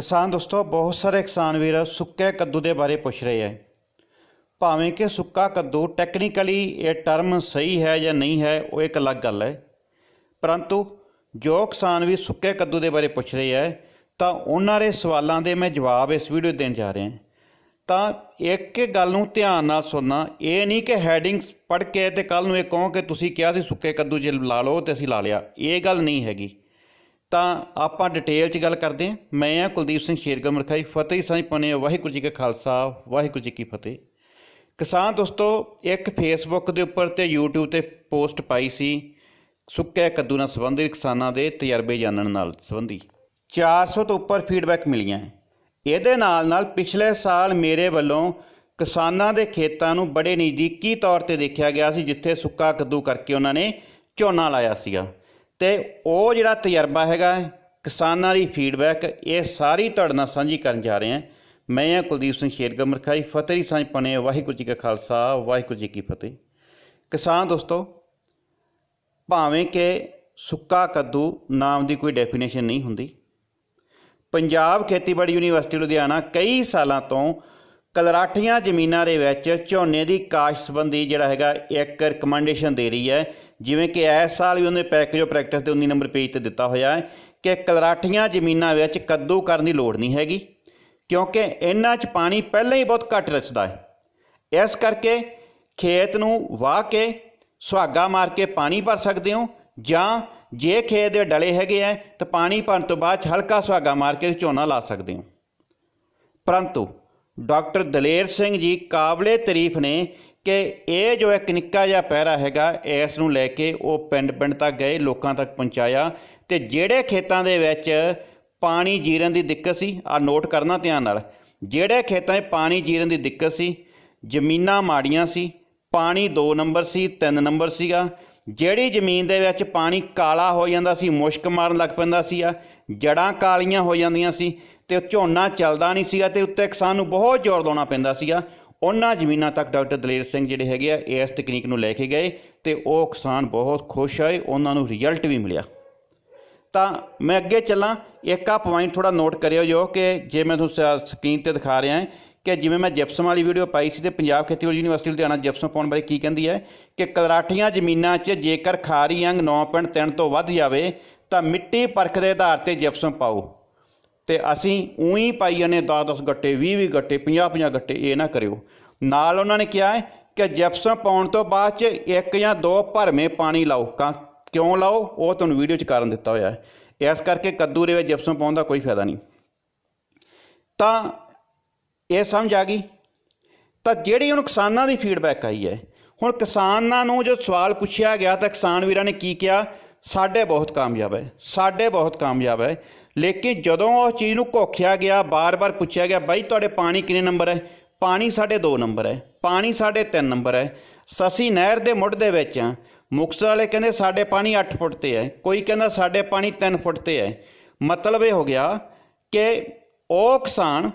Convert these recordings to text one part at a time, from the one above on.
ਕਿਸਾਨ ਦੋਸਤੋ, ਬਹੁਤ ਸਾਰੇ ਕਿਸਾਨ ਵੀਰ ਸੁੱਕੇ ਕੱਦੂ ਦੇ ਬਾਰੇ ਪੁੱਛ ਰਹੇ ਹੈ ਭਾਵੇਂ ਕਿ ਸੁੱਕਾ ਕੱਦੂ ਟੈਕਨੀਕਲੀ ਇਹ ਟਰਮ ਸਹੀ ਹੈ ਜਾਂ ਨਹੀਂ ਹੈ, ਉਹ ਇੱਕ ਅਲੱਗ ਗੱਲ ਹੈ ਪਰੰਤੂ ਜੋ ਕਿਸਾਨ ਵੀ ਸੁੱਕੇ ਕੱਦੂ ਦੇ ਬਾਰੇ ਪੁੱਛ ਰਹੇ ਹੈ ਤਾਂ ਉਹਨਾਂ ਦੇ ਸਵਾਲਾਂ ਦੇ ਮੈਂ ਜਵਾਬ ਇਸ ਵੀਡੀਓ ਦੇਣ ਜਾ ਰਿਹਾ ਤਾਂ ਇੱਕ ਇੱਕ ਗੱਲ ਨੂੰ ਧਿਆਨ ਨਾਲ ਸੁਣਨਾ, ਇਹ ਨਹੀਂ ਕਿ ਹੈਡਿੰਗਸ ਪੜ੍ਹ ਕੇ ਤੇ ਕੱਲ ਨੂੰ ਇਹ ਕਹੋ ਕਿ ਤੁਸੀਂ ਕਿਹਾ ਸੀ ਸੁੱਕੇ ਕੱਦੂ ਜੇ ਲਾ ਲਓ ਤੇ ਅਸੀਂ ਲਾ ਲਿਆ, ਇਹ ਗੱਲ ਨਹੀਂ ਹੈਗੀ। ਤਾਂ ਆਪਾਂ ਡਿਟੇਲ 'ਚ ਗੱਲ ਕਰਦੇ ਹਾਂ। ਮੈਂ ਆ ਕੁਲਦੀਪ ਸਿੰਘ ਸ਼ੇਰਗਮ ਰਖਾਈ ਫਤਿਹ ਸਾਂਝ ਪਾਉਂਦੇ ਵਾਹਿਗੁਰੂ ਜੀ ਕਾ ਖਾਲਸਾ, ਵਾਹਿਗੁਰੂ ਜੀ ਕੀ ਫਤਿਹ। ਕਿਸਾਨ ਦੋਸਤੋ, ਇੱਕ ਫੇਸਬੁੱਕ ਦੇ ਉੱਪਰ ਤੇ YouTube ਤੇ ਪੋਸਟ ਪਾਈ ਸੀ ਸੁੱਕੇ ਕੱਦੂ ਨਾਲ ਸੰਬੰਧਿਤ ਕਿਸਾਨਾਂ ਦੇ ਤਜਰਬੇ ਜਾਣਨ ਨਾਲ ਸੰਬੰਧੀ। 400 ਤੋਂ ਉੱਪਰ ਫੀਡਬੈਕ ਮਿਲੀਆਂ ਇਹਦੇ ਨਾਲ ਨਾਲ ਪਿਛਲੇ ਸਾਲ ਮੇਰੇ ਵੱਲੋਂ ਕਿਸਾਨਾਂ ਦੇ ਖੇਤਾਂ ਨੂੰ ਬੜੇ ਨਜ਼ਦੀਕੀ ਤੌਰ ਤੇ ਦੇਖਿਆ ਗਿਆ ਸੀ, ਜਿੱਥੇ ਸੁੱਕਾ ਕੱਦੂ ਕਰਕੇ ਉਹਨਾਂ ਨੇ ਝੋਨਾ ਲਾਇਆ ਸੀਗਾ। ਤੇ ਉਹ ਜਿਹੜਾ ਤਜਰਬਾ ਹੈਗਾ ਕਿਸਾਨਾਂ ਦੀ ਫੀਡਬੈਕ ਇਹ ਸਾਰੀ ਤੁਹਾਡੇ ਨਾਲ ਸਾਂਝੀ ਕਰਨ ਜਾ ਰਹੇ ਹਾਂ। ਮੈਂ ਹਾਂ ਕੁਲਦੀਪ ਸਿੰਘ ਸ਼ੇਰਗਮ ਰਖਾਈ ਫਤਿਹ ਦੀ ਸਾਂਝ ਪਣੇ ਵਾਹਿਗੁਰੂ ਜੀ ਕਾ ਖਾਲਸਾ, ਵਾਹਿਗੁਰੂ ਜੀ ਕੀ ਫਤਿਹ। ਕਿਸਾਨ ਦੋਸਤੋ, ਭਾਵੇਂ ਕਿ ਸੁੱਕਾ ਕੱਦੂ ਨਾਮ ਦੀ ਕੋਈ ਡੈਫੀਨੇਸ਼ਨ ਨਹੀਂ ਹੁੰਦੀ, ਪੰਜਾਬ ਖੇਤੀਬਾੜੀ ਯੂਨੀਵਰਸਿਟੀ ਲੁਧਿਆਣਾ ਕਈ ਸਾਲਾਂ ਤੋਂ ਕਲਰਾਠੀਆਂ ਜ਼ਮੀਨਾਂ ਦੇ ਵਿੱਚ ਝੋਨੇ ਦੀ ਕਾਸ਼ ਸੰਬੰਧੀ ਜਿਹੜਾ ਹੈਗਾ ਇੱਕ ਰਿਕਮੈਂਡੇਸ਼ਨ ਦੇ ਰਹੀ ਹੈ। ਜਿਵੇਂ ਕਿ ਇਸ ਸਾਲ ਵੀ ਉਹਨੇ ਪੈਕੇਜ ਆਫ ਪ੍ਰੈਕਟਿਸ ਦੇ 19 ਨੰਬਰ ਪੇਜ ਤੇ ਦਿੱਤਾ ਹੋਇਆ ਹੈ ਕਿ ਕਲਰਾਠੀਆਂ ਜ਼ਮੀਨਾਂ ਵਿੱਚ ਕੱਦੂ ਕਰਨ ਦੀ ਲੋੜ ਨਹੀਂ ਹੈਗੀ, ਕਿਉਂਕਿ ਇਹਨਾਂ 'ਚ ਪਾਣੀ ਪਹਿਲਾਂ ਹੀ ਬਹੁਤ ਘੱਟ ਰਚਦਾ ਹੈ। ਇਸ ਕਰਕੇ ਖੇਤ ਨੂੰ ਵਾਹ ਕੇ ਸੁਹਾਗਾ ਮਾਰ ਕੇ ਪਾਣੀ ਭਰ ਸਕਦੇ ਹੋ ਜਾਂ ਜੇ ਖੇਤ ਦੇ ਡਲੇ ਹੈਗੇ ਆ ਤਾਂ ਪਾਣੀ ਭਰਨ ਤੋਂ ਬਾਅਦ 'ਚ ਹਲਕਾ ਸੁਹਾਗਾ ਮਾਰ ਕੇ ਝੋਨਾ ਲਾ ਸਕਦੇ ਹੋ। ਪਰੰਤੂ ਡਾਕਟਰ ਦਲੇਰ ਸਿੰਘ ਜੀ ਕਾਬਲੇ ਤਾਰੀਫ ਨੇ ਕਿ ਇਹ ਜੋ ਇੱਕ ਨਿੱਕਾ ਜਿਹਾ ਪਹਿਰਾ ਹੈਗਾ, ਇਸ ਨੂੰ ਲੈ ਕੇ ਉਹ ਪਿੰਡ ਪਿੰਡ ਤੱਕ ਗਏ, ਲੋਕਾਂ ਤੱਕ ਪਹੁੰਚਾਇਆ ਤੇ ਜਿਹੜੇ ਖੇਤਾਂ ਦੇ ਵਿੱਚ ਪਾਣੀ ਜੀਰਨ ਦੀ ਦਿੱਕਤ ਸੀ ਆ ਨੋਟ ਕਰਨਾ ਧਿਆਨ ਨਾਲ, ਜਿਹੜੇ ਖੇਤਾਂ 'ਚ ਪਾਣੀ ਜੀਰਨ ਦੀ ਦਿੱਕਤ ਸੀ, ਜ਼ਮੀਨਾਂ ਮਾੜੀਆਂ ਸੀ, ਪਾਣੀ 2 ਨੰਬਰ ਸੀ 3 ਨੰਬਰ ਸੀਗਾ ਜਿਹੜੀ ਜ਼ਮੀਨ ਦੇ ਵਿੱਚ ਪਾਣੀ ਕਾਲਾ ਹੋ ਜਾਂਦਾ ਸੀ, ਮੁਸ਼ਕ ਮਾਰਨ ਲੱਗ ਪੈਂਦਾ ਸੀ ਆ ਜੜਾਂ ਕਾਲੀਆਂ ਹੋ ਜਾਂਦੀਆਂ ਸੀ ਤੇ ਝੋਨਾ ਚੱਲਦਾ ਨਹੀਂ ਸੀਗਾ ਤੇ ਉੱਤੇ ਕਿਸਾਨ ਨੂੰ ਬਹੁਤ ਜ਼ੋਰ ਲਾਉਣਾ ਪੈਂਦਾ ਸੀਗਾ। ਉਹਨਾਂ ਜ਼ਮੀਨਾਂ ਤੱਕ ਡਾਕਟਰ ਦਲੇਰ ਸਿੰਘ ਜਿਹੜੇ ਹੈਗੇ ਆ, ਇਸ ਤਕਨੀਕ ਨੂੰ ਲੈ ਕੇ ਗਏ ਤੇ ਉਹ ਕਿਸਾਨ ਬਹੁਤ ਖੁਸ਼ ਹੋਏ, ਉਹਨਾਂ ਨੂੰ ਰਿਜ਼ਲਟ ਵੀ ਮਿਲਿਆ। ਤਾਂ ਮੈਂ ਅੱਗੇ ਚੱਲਾਂ, ਇੱਕ ਆ ਪੁਆਇੰਟ ਥੋੜਾ ਨੋਟ ਕਰਿਓ ਜੋ ਕਿ ਜੇ ਮੈਂ ਤੁਹਾਨੂੰ ਸਕਰੀਨ ਤੇ ਦਿਖਾ ਰਿਹਾ ਹਾਂ ਕਿ ਜਿਵੇਂ ਮੈਂ ਜਿਪਸਮ ਵਾਲੀ ਵੀਡੀਓ ਪਾਈ ਸੀ ਤੇ ਪੰਜਾਬ ਖੇਤੀਬਾੜੀ ਯੂਨੀਵਰਸਿਟੀ ਲੁਧਿਆਣਾ ਜਿਪਸਮ ਪਾਉਣ ਬਾਰੇ ਕੀ ਕਹਿੰਦੀ ਹੈ ਕਿ ਕਲਰਾਠੀਆਂ ਜ਼ਮੀਨਾਂ 'ਚ ਜੇਕਰ ਖਾਰੀ ਅੰਗ 9.3 ਤੋਂ ਵੱਧ ਜਾਵੇ ਤਾਂ ਮਿੱਟੀ ਪਰਖ ਦੇ ਆਧਾਰ ਤੇ ਜਿਪਸਮ ਪਾਓ। ਤੇ ਅਸੀਂ ਉਹੀ ਪਾਈ ਜਾਂਦੇ 10-10 ਗੱਟੇ 20-20 ਗੱਟੇ 50-50 ਗੱਟੇ, ਇਹ ਨਾ ਕਰਿਓ। ਨਾਲ ਉਹਨਾਂ ਨੇ ਕਿਹਾ ਹੈ ਕਿ ਜਿਪਸਮ ਪਾਉਣ ਤੋਂ ਬਾਅਦ 'ਚ ਇੱਕ ਜਾਂ ਦੋ ਭਰਵੇਂ ਪਾਣੀ ਲਾਓ। ਕਾਂ ਕਿਉਂ ਲਾਓ? ਉਹ ਤੁਹਾਨੂੰ ਵੀਡੀਓ 'ਚ ਕਾਰਨ ਦਿੱਤਾ ਹੋਇਆ ਹੈ। ਇਸ ਕਰਕੇ ਕੱਦੂ ਦੇ ਵਿੱਚ ਜਿਪਸਮ ਪਾਉਣ ਦਾ ਕੋਈ ਫਾਇਦਾ ਨਹੀਂ। ਤਾਂ ਇਹ ਸਮਝ ਆ ਗਈ? ਤਾਂ ਜਿਹੜੀ ਹੁਣ ਕਿਸਾਨਾਂ ਦੀ ਫੀਡਬੈਕ ਆਈ ਹੈ, ਹੁਣ ਕਿਸਾਨਾਂ ਨੂੰ ਜੋ ਸਵਾਲ ਪੁੱਛਿਆ ਗਿਆ ਤਾਂ ਕਿਸਾਨ ਵੀਰਾਂ ਨੇ ਕੀ ਕਿਹਾ? ਸਾਡੇ ਬਹੁਤ ਕਾਮਯਾਬ ਹੈ, ਸਾਡੇ ਬਹੁਤ ਕਾਮਯਾਬ ਹੈ। ਲੇਕਿਨ ਜਦੋਂ ਉਹ ਚੀਜ਼ ਨੂੰ ਘੋਖਿਆ ਗਿਆ, ਬਾਰ-ਬਾਰ ਪੁੱਛਿਆ ਗਿਆ, ਬਾਈ ਤੁਹਾਡੇ ਪਾਣੀ ਕਿੰਨੇ ਨੰਬਰ ਹੈ? ਪਾਣੀ ਸਾਡੇ 2 ਨੰਬਰ ਹੈ, ਪਾਣੀ ਸਾਡੇ 3 ਨੰਬਰ ਹੈ। ਸਸੀ ਨਹਿਰ ਦੇ ਮੁੱਢ ਦੇ ਵਿੱਚ ਆ ਮੁਕਤਸਰ ਵਾਲੇ ਕਹਿੰਦੇ ਸਾਡੇ ਪਾਣੀ 8 ਫੁੱਟ ਤੇ ਹੈ, ਕੋਈ ਕਹਿੰਦਾ ਸਾਡੇ ਪਾਣੀ 3 ਫੁੱਟ ਤੇ ਹੈ। ਮਤਲਬ ਇਹ ਹੋ ਗਿਆ ਕਿ ਉਹ ਕਿਸਾਨ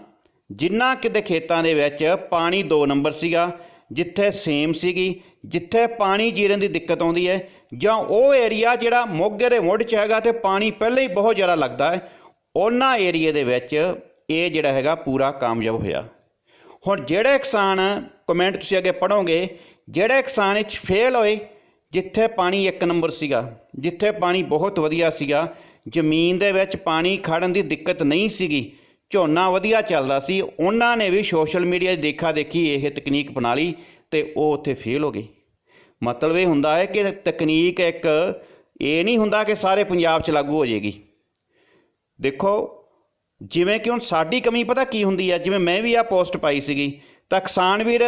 ਜਿਨ੍ਹਾਂ ਕਿਤੇ ਖੇਤਾਂ ਦੇ ਵਿੱਚ ਪਾਣੀ 2 ਨੰਬਰ ਸੀਗਾ, ਜਿੱਥੇ ਸੇਮ ਸੀਗੀ, ਜਿੱਥੇ ਪਾਣੀ ਜੀਰਨ ਦੀ ਦਿੱਕਤ ਆਉਂਦੀ ਹੈ, ਜਾਂ ਉਹ ਏਰੀਆ ਜਿਹੜਾ ਮੋਗੇ ਦੇ ਮੁੱਢ 'ਚ ਹੈਗਾ ਤੇ ਪਾਣੀ ਪਹਿਲਾਂ ਹੀ ਬਹੁਤ ਜ਼ਿਆਦਾ ਲੱਗਦਾ ਹੈ, ਉਹਨਾਂ ਏਰੀਏ ਦੇ ਵਿੱਚ ਇਹ ਜਿਹੜਾ ਹੈਗਾ ਪੂਰਾ ਕਾਮਯਾਬ ਹੋਇਆ। ਹੁਣ ਜਿਹੜੇ ਕਿਸਾਨ ਕਮੈਂਟ ਤੁਸੀਂ ਅੱਗੇ ਪੜੋਗੇ ਜਿਹੜੇ ਕਿਸਾਨ ਵਿੱਚ ਫੇਲ ਹੋਏ, ਜਿੱਥੇ ਪਾਣੀ ਇੱਕ ਨੰਬਰ ਸੀਗਾ, ਜਿੱਥੇ ਪਾਣੀ ਬਹੁਤ ਵਧੀਆ ਸੀਗਾ, ਜ਼ਮੀਨ ਦੇ ਵਿੱਚ ਪਾਣੀ ਖੜਨ ਦੀ ਦਿੱਕਤ ਨਹੀਂ ਸੀਗੀ ਝੋਨਾ ਵਧੀਆ ਚੱਲਦਾ ਸੀ। ਉਹਨਾਂ ਨੇ ਵੀ ਸੋਸ਼ਲ ਮੀਡੀਆ 'ਤੇ ਦੇਖਾ ਦੇਖੀ ਇਹ ਤਕਨੀਕ ਬਣਾ ਲਈ ਤੇ ਉਹ ਉੱਥੇ ਫੇਲ ਹੋ ਗਈ ਮਤਲਬ ਇਹ ਹੁੰਦਾ ਹੈ ਕਿ ਤਕਨੀਕ ਇੱਕ ਇਹ ਨਹੀਂ ਹੁੰਦਾ ਕਿ ਸਾਰੇ ਪੰਜਾਬ 'ਚ ਲਾਗੂ ਹੋ ਜਾਏਗੀ। ਦੇਖੋ, ਜਿਵੇਂ ਕਿ ਹੁਣ ਸਾਡੀ ਕਮੀ ਪਤਾ ਕੀ ਹੁੰਦੀ ਹੈ ਜਿਵੇਂ ਮੈਂ ਵੀ ਆ ਪੋਸਟ ਪਾਈ ਸੀਗੀ, ਤਾਂ ਕਿਸਾਨ ਵੀਰ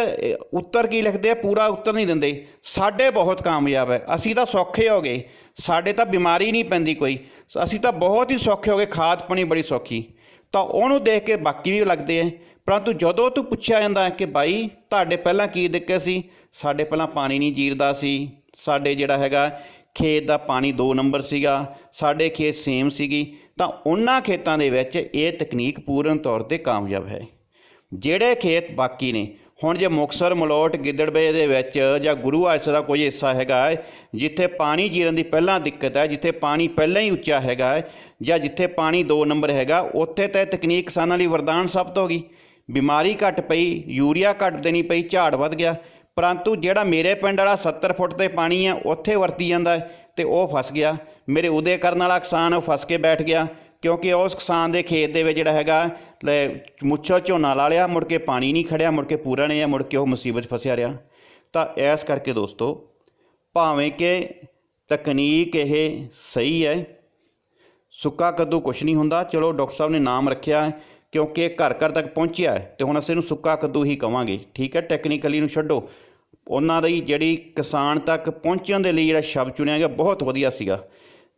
ਉੱਤਰ ਕੀ ਲਿਖਦੇ ਆ? ਪੂਰਾ ਉੱਤਰ ਨਹੀਂ ਦਿੰਦੇ। ਸਾਡੇ ਬਹੁਤ ਕਾਮਯਾਬ ਹੈ। ਅਸੀਂ ਤਾਂ ਸੌਖੇ ਹੋ ਗਏ। ਸਾਡੇ ਤਾਂ ਬਿਮਾਰੀ ਨਹੀਂ ਪੈਂਦੀ ਕੋਈ। ਅਸੀਂ ਤਾਂ ਬਹੁਤ ਹੀ ਸੌਖੇ ਹੋ ਗਏ। ਖਾਦ ਪਾਣੀ ਬੜੀ ਸੌਖੀ। ਤਾਂ ਉਹਨੂੰ ਦੇਖ ਕੇ ਬਾਕੀ ਵੀ ਲੱਗਦੇ ਆ ਪਰੰਤੂ ਜਦੋਂ ਤੂੰ ਪੁੱਛਿਆ ਜਾਂਦਾ ਹੈ ਕਿ ਬਾਈ, ਤੁਹਾਡੇ ਪਹਿਲਾਂ ਕੀ ਦਿੱਕਤ ਸੀ? ਸਾਡੇ ਪਹਿਲਾਂ ਪਾਣੀ ਨਹੀਂ ਜੀਰਦਾ ਸੀ। ਸਾਡੇ ਜਿਹੜਾ ਹੈਗਾ ਖੇਤ ਦਾ ਪਾਣੀ 2 ਨੰਬਰ ਸੀਗਾ। ਸਾਡੇ ਖੇਤ ਸੇਮ ਸੀਗੀ। ਤਾਂ ਉਹਨਾਂ ਖੇਤਾਂ ਦੇ ਵਿੱਚ ਇਹ ਤਕਨੀਕ ਪੂਰਨ ਤੌਰ ਤੇ ਕਾਮਯਾਬ ਹੈ। ਜਿਹੜੇ ਖੇਤ ਬਾਕੀ ਨੇ ਹੁਣ ਜੇ ਮੁਕਸਰ ਮਲੋਟ ਗਿੱਦੜਬੇ ਦੇ ਵਿੱਚ ਜਾਂ ਗੁਰੂ ਆਇਸ ਦਾ ਕੋਈ ਹਿੱਸਾ ਹੈਗਾ ਹੈ, ਜਿੱਥੇ ਪਾਣੀ ਜੀਰਨ ਦੀ ਪਹਿਲਾਂ ਦਿੱਕਤ ਹੈ, ਜਿੱਥੇ ਪਾਣੀ ਪਹਿਲਾਂ ਹੀ ਉੱਚਾ ਹੈਗਾ ਹੈ, ਜਾਂ ਜਿੱਥੇ ਪਾਣੀ 2 ਨੰਬਰ ਹੈਗਾ, ਉੱਥੇ ਤਾਂ ਤਕਨੀਕ ਕਿਸਾਨਾਂ ਲਈ ਵਰਦਾਨ ਸਾਬਤ ਹੋ ਗਈ। ਬਿਮਾਰੀ ਘਟ ਪਈ, ਯੂਰੀਆ ਘਟ ਦੇਣੀ ਪਈ, ਝਾੜ ਵੱਧ ਗਿਆ। ਪਰੰਤੂ ਜਿਹੜਾ ਮੇਰੇ ਪਿੰਡ ਵਾਲਾ 70 ਫੁੱਟ ਤੇ ਪਾਣੀ ਆ ਉੱਥੇ ਵਰਤੀ ਜਾਂਦਾ ਹੈ ਤੇ ਉਹ ਫਸ ਗਿਆ। ਮੇਰੇ ਉਦੇ ਕਰਨ ਵਾਲਾ ਕਿਸਾਨ ਉਹ ਫਸ ਕੇ ਬੈਠ ਗਿਆ। ਕਿਉਂਕਿ ਉਸ ਕਿਸਾਨ ਦੇ ਖੇਤ ਦੇ ਵਿੱਚ ਜਿਹੜਾ ਹੈਗਾ, ਲੈ, ਮੁੱਛੋ ਝੋਨਾ ਲਾ ਲਿਆ, ਮੁੜ ਕੇ ਪਾਣੀ ਨਹੀਂ ਖੜਿਆ, ਮੁੜ ਕੇ ਪੂਰਾ ਨਹੀਂ ਆ ਮੁੜ ਕੇ ਉਹ ਮੁਸੀਬਤ 'ਚ ਫਸਿਆ ਰਿਹਾ। ਤਾਂ ਇਸ ਕਰਕੇ ਦੋਸਤੋ, ਭਾਵੇਂ ਕਿ ਤਕਨੀਕ ਇਹ ਸਹੀ ਹੈ, ਸੁੱਕਾ ਕੱਦੂ ਕੁਛ ਨਹੀਂ ਹੁੰਦਾ, ਚਲੋ ਡਾਕਟਰ ਸਾਹਿਬ ਨੇ ਨਾਮ ਰੱਖਿਆ, ਕਿਉਂਕਿ ਘਰ ਘਰ ਤੱਕ ਪਹੁੰਚਿਆ ਹੈ, ਤੇ ਹੁਣ ਅਸੀਂ ਇਹਨੂੰ ਸੁੱਕਾ ਕੱਦੂ ਹੀ ਕਵਾਂਗੇ, ਠੀਕ ਹੈ? ਟੈਕਨੀਕਲੀ ਨੂੰ ਛੱਡੋ। ਉਹਨਾਂ ਦੀ ਜਿਹੜੀ ਕਿਸਾਨ ਤੱਕ ਪਹੁੰਚਣ ਦੇ ਲਈ ਜਿਹੜਾ ਸ਼ਬਦ ਚੁਣਿਆ ਗਿਆ, ਬਹੁਤ ਵਧੀਆ ਸੀਗਾ।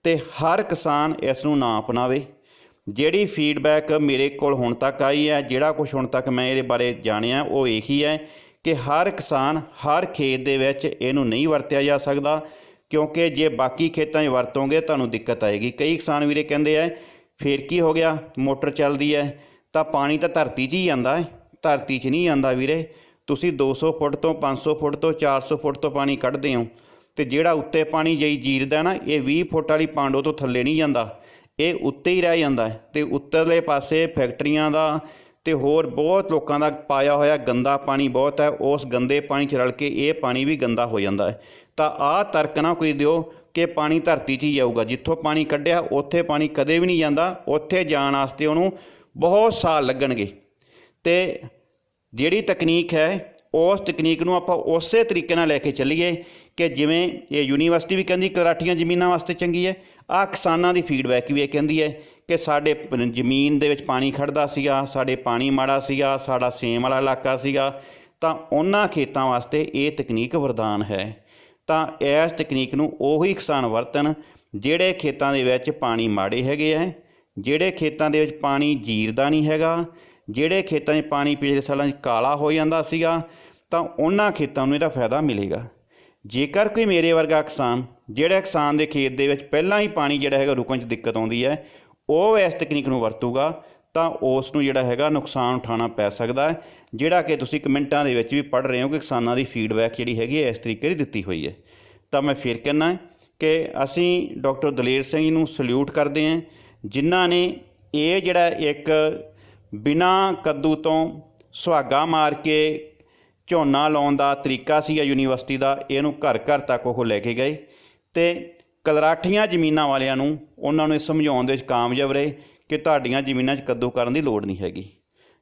ਤੇ ਹਰ ਕਿਸਾਨ ਇਸ ਨੂੰ ਨਾ ਅਪਣਾਵੇ। ਜਿਹੜੀ ਫੀਡਬੈਕ ਮੇਰੇ ਕੋਲ ਹੁਣ ਤੱਕ ਆਈ ਹੈ, ਜਿਹੜਾ ਕੁਝ ਹੁਣ ਤੱਕ ਮੈਂ ਇਹਦੇ ਬਾਰੇ ਜਾਣਿਆ, ਉਹ ਇਹੀ ਹੈ ਕਿ ਹਰ ਕਿਸਾਨ ਹਰ ਖੇਤ ਦੇ ਵਿੱਚ ਇਹਨੂੰ ਨਹੀਂ ਵਰਤਿਆ ਜਾ ਸਕਦਾ, ਕਿਉਂਕਿ ਜੇ ਬਾਕੀ ਖੇਤਾਂ 'ਚ ਵਰਤੋਗੇ ਤੁਹਾਨੂੰ ਦਿੱਕਤ ਆਏਗੀ। ਕਈ ਕਿਸਾਨ ਵੀਰੇ ਕਹਿੰਦੇ ਆ, ਫੇਰ ਕੀ ਹੋ ਗਿਆ? ਮੋਟਰ ਚੱਲਦੀ ਹੈ। ਤਾਂ ਪਾਣੀ ਤਾਂ ਧਰਤੀ 'ਚ ਹੀ ਜਾਂਦਾ ਹੈ। ਧਰਤੀ 'ਚ ਨਹੀਂ ਜਾਂਦਾ ਵੀਰੇ। ਤੁਸੀਂ 200 ਫੁੱਟ ਤੋਂ 500 ਫੁੱਟ ਤੋਂ 400 ਫੁੱਟ ਤੋਂ ਪਾਣੀ ਕੱਢਦੇ ਹੋ। ਤੇ ਜਿਹੜਾ ਉੱਤੇ ਪਾਣੀ ਜਈ ਜੀਰਦਾ ਨਾ, ਇਹ 20 ਫੁੱਟ ਵਾਲੀ ਪਾਂਡੋ ਤੋਂ ਥੱਲੇ ਨਹੀਂ ਜਾਂਦਾ। ਇਹ ਉੱਤੇ ਹੀ ਰਹਿ ਜਾਂਦਾ ਹੈ ਤੇ ਉੱਤਰਲੇ ਪਾਸੇ ਫੈਕਟਰੀਆਂ ਦਾ ਤੇ ਹੋਰ ਬਹੁਤ ਲੋਕਾਂ ਦਾ ਪਾਇਆ ਹੋਇਆ ਗੰਦਾ ਪਾਣੀ ਬਹੁਤ ਹੈ। ਉਸ ਗੰਦੇ ਪਾਣੀ 'ਚ ਰਲ ਕੇ ਇਹ ਪਾਣੀ ਵੀ ਗੰਦਾ ਹੋ ਜਾਂਦਾ ਹੈ। ਤਾਂ ਆਹ ਤਰਕ ਨਾ ਕੋਈ ਦਿਓ ਕਿ ਪਾਣੀ ਧਰਤੀ 'ਚ ਹੀ ਜਾਊਗਾ ਜਿੱਥੋਂ ਪਾਣੀ ਕੱਢਿਆ, ਉੱਥੇ ਪਾਣੀ ਕਦੇ ਵੀ ਨਹੀਂ ਜਾਂਦਾ। ਉੱਥੇ ਜਾਣ ਵਾਸਤੇ ਉਹਨੂੰ ਬਹੁਤ ਸਾਲ ਲੱਗਣਗੇ। ਤੇ ਜਿਹੜੀ ਤਕਨੀਕ ਹੈ ਉਸ ਤਕਨੀਕ ਨੂੰ ਆਪਾਂ ਉਸੇ ਤਰੀਕੇ ਨਾਲ ਲੈ ਕੇ ਚੱਲੀਏ ਕਿ ਜਿਵੇਂ ਇਹ ਯੂਨੀਵਰਸਿਟੀ ਵੀ ਕਹਿੰਦੀ ਕਰਾਠੀਆਂ ਜ਼ਮੀਨਾਂ ਵਾਸਤੇ ਚੰਗੀ ਹੈ ਆ ਕਿਸਾਨਾਂ ਦੀ ਫੀਡਬੈਕ ਵੀ ਇਹ ਕਹਿੰਦੀ ਹੈ ਕਿ ਸਾਡੇ ਜ਼ਮੀਨ ਦੇ ਵਿੱਚ ਪਾਣੀ ਖੜਦਾ ਸੀਗਾ, ਸਾਡੇ ਪਾਣੀ ਮਾੜਾ ਸੀਗਾ, ਸਾਡਾ ਸੇਮ ਵਾਲਾ ਇਲਾਕਾ ਸੀਗਾ, ਤਾਂ ਉਹਨਾਂ ਖੇਤਾਂ ਵਾਸਤੇ ਇਹ ਤਕਨੀਕ ਵਰਦਾਨ ਹੈ। ਤਾਂ ਇਸ ਤਕਨੀਕ ਨੂੰ ਉਹੀ ਕਿਸਾਨ ਵਰਤਣ ਜਿਹੜੇ ਖੇਤਾਂ ਦੇ ਵਿੱਚ ਪਾਣੀ ਮਾੜੇ ਹੈਗੇ ਆ ਜਿਹੜੇ ਖੇਤਾਂ ਦੇ ਵਿੱਚ ਪਾਣੀ ਜੀਰਦਾ ਨਹੀਂ ਹੈਗਾ ਜਿਹੜੇ ਖੇਤਾਂ 'ਚ ਪਾਣੀ ਪਿਛਲੇ ਸਾਲਾਂ 'ਚ ਕਾਲਾ ਹੋ ਜਾਂਦਾ ਸੀਗਾ, ਤਾਂ ਉਹਨਾਂ ਖੇਤਾਂ ਨੂੰ ਇਹਦਾ ਫਾਇਦਾ ਮਿਲੇਗਾ। ਜੇਕਰ ਕੋਈ ਮੇਰੇ ਵਰਗਾ ਕਿਸਾਨ, ਜਿਹੜਾ ਕਿਸਾਨ ਦੇ ਖੇਤ ਦੇ ਵਿੱਚ ਪਹਿਲਾਂ ਹੀ ਪਾਣੀ ਜਿਹੜਾ ਹੈਗਾ ਰੁਕਣ 'ਚ ਦਿੱਕਤ ਆਉਂਦੀ ਹੈ, ਉਹ ਇਸ ਤਕਨੀਕ ਨੂੰ ਵਰਤੂਗਾ, ਤਾਂ ਉਸ ਨੂੰ ਜਿਹੜਾ ਹੈਗਾ ਨੁਕਸਾਨ ਉਠਾਉਣਾ ਪੈ ਸਕਦਾ ਹੈ, ਜਿਹੜਾ ਕਿ ਤੁਸੀਂ ਕਮੈਂਟਾਂ ਦੇ ਵਿੱਚ ਵੀ ਪੜ੍ਹ ਰਹੇ ਹੋ ਕਿ ਕਿਸਾਨਾਂ ਦੀ ਫੀਡਬੈਕ ਜਿਹੜੀ ਹੈਗੀ ਹੈ ਇਸ ਤਰੀਕੇ ਦੀ ਦਿੱਤੀ ਹੋਈ ਹੈ। ਤਾਂ ਮੈਂ ਫਿਰ ਕਹਿਣਾ ਕਿ ਅਸੀਂ ਡਾਕਟਰ ਦਲੇਰ ਸਿੰਘ ਨੂੰ ਸਲੂਟ ਕਰਦੇ ਹਾਂ, ਜਿਨ੍ਹਾਂ ਨੇ ਇਹ ਜਿਹੜਾ ਇੱਕ ਬਿਨਾ ਕੱਦੂ ਤੋਂ ਸੁਹਾਗਾ ਮਾਰ ਕੇ ਝੋਨਾ ਲਾਉਣ ਦਾ ਤਰੀਕਾ ਸੀਗਾ ਯੂਨੀਵਰਸਿਟੀ ਦਾ, ਇਹਨੂੰ ਘਰ ਘਰ ਤੱਕ ਉਹ ਲੈ ਕੇ ਗਏ ਤੇ ਕਲਰਾਠੀਆਂ ਜ਼ਮੀਨਾਂ ਵਾਲਿਆਂ ਨੂੰ, ਉਹਨਾਂ ਨੂੰ ਸਮਝਾਉਣ ਦੇ ਵਿੱਚ ਕਾਮਯਾਬ ਰਹੇ ਕਿ ਤੁਹਾਡੀਆਂ ਜ਼ਮੀਨਾਂ 'ਚ ਕੱਦੂ ਕਰਨ ਦੀ ਲੋੜ ਨਹੀਂ ਹੈਗੀ।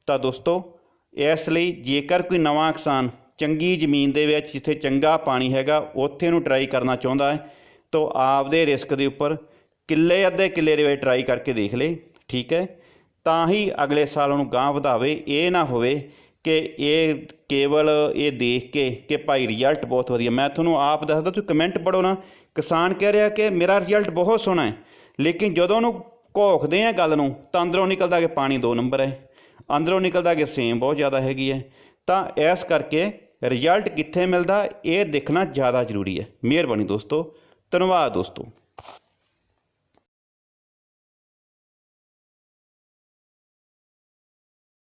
ਤਾਂ ਦੋਸਤੋ, ਇਸ ਲਈ ਜੇਕਰ ਕੋਈ ਨਵਾਂ ਕਿਸਾਨ ਚੰਗੀ ਜ਼ਮੀਨ ਦੇ ਵਿੱਚ, ਜਿੱਥੇ ਚੰਗਾ ਪਾਣੀ ਹੈਗਾ, ਉੱਥੇ ਨੂੰ ਟਰਾਈ ਕਰਨਾ ਚਾਹੁੰਦਾ ਹੈ, ਤਾਂ ਆਪਦੇ ਰਿਸਕ ਦੇ ਉੱਪਰ ਕਿੱਲੇ ਅੱਧੇ ਕਿੱਲੇ ਦੇ ਵਿੱਚ ਟਰਾਈ ਕਰਕੇ ਦੇਖ ਲੇ, ਠੀਕ ਹੈ? ਤਾਂ ਹੀ ਅਗਲੇ ਸਾਲ ਉਹਨੂੰ ਗਾਂਹ ਵਧਾਵੇ। ਇਹ ਨਾ ਹੋਵੇ ਕਿ ਇਹ ਕੇਵਲ ਇਹ ਦੇਖ ਕੇ ਕਿ ਭਾਈ ਰਿਜ਼ਲਟ ਬਹੁਤ ਵਧੀਆ। ਮੈਂ ਤੁਹਾਨੂੰ ਆਪ ਦੱਸਦਾ, ਤੁਸੀਂ ਕਮੈਂਟ ਪੜੋ ਨਾ। ਕਿਸਾਨ ਕਹਿ ਰਿਹਾ ਕਿ ਮੇਰਾ ਰਿਜ਼ਲਟ ਬਹੁਤ ਸੋਹਣਾ ਹੈ, ਲੇਕਿਨ ਜਦੋਂ ਉਹਨੂੰ ਘੋਖਦੇ ਆ ਗੱਲ ਨੂੰ, ਤਾਂ ਅੰਦਰੋਂ ਨਿਕਲਦਾ ਕਿ ਪਾਣੀ 2 ਨੰਬਰ ਹੈ। ਅੰਦਰੋਂ ਨਿਕਲਦਾ ਕਿ ਸੇਮ ਬਹੁਤ ਜ਼ਿਆਦਾ ਹੈਗੀ ਹੈ। ਤਾਂ ਇਸ ਕਰਕੇ ਰਿਜ਼ਲਟ ਕਿੱਥੇ ਮਿਲਦਾ, ਇਹ ਦੇਖਣਾ ਜ਼ਿਆਦਾ ਜ਼ਰੂਰੀ ਹੈ। ਮਿਹਰਬਾਨੀ ਦੋਸਤੋ। ਧੰਨਵਾਦ ਦੋਸਤੋ।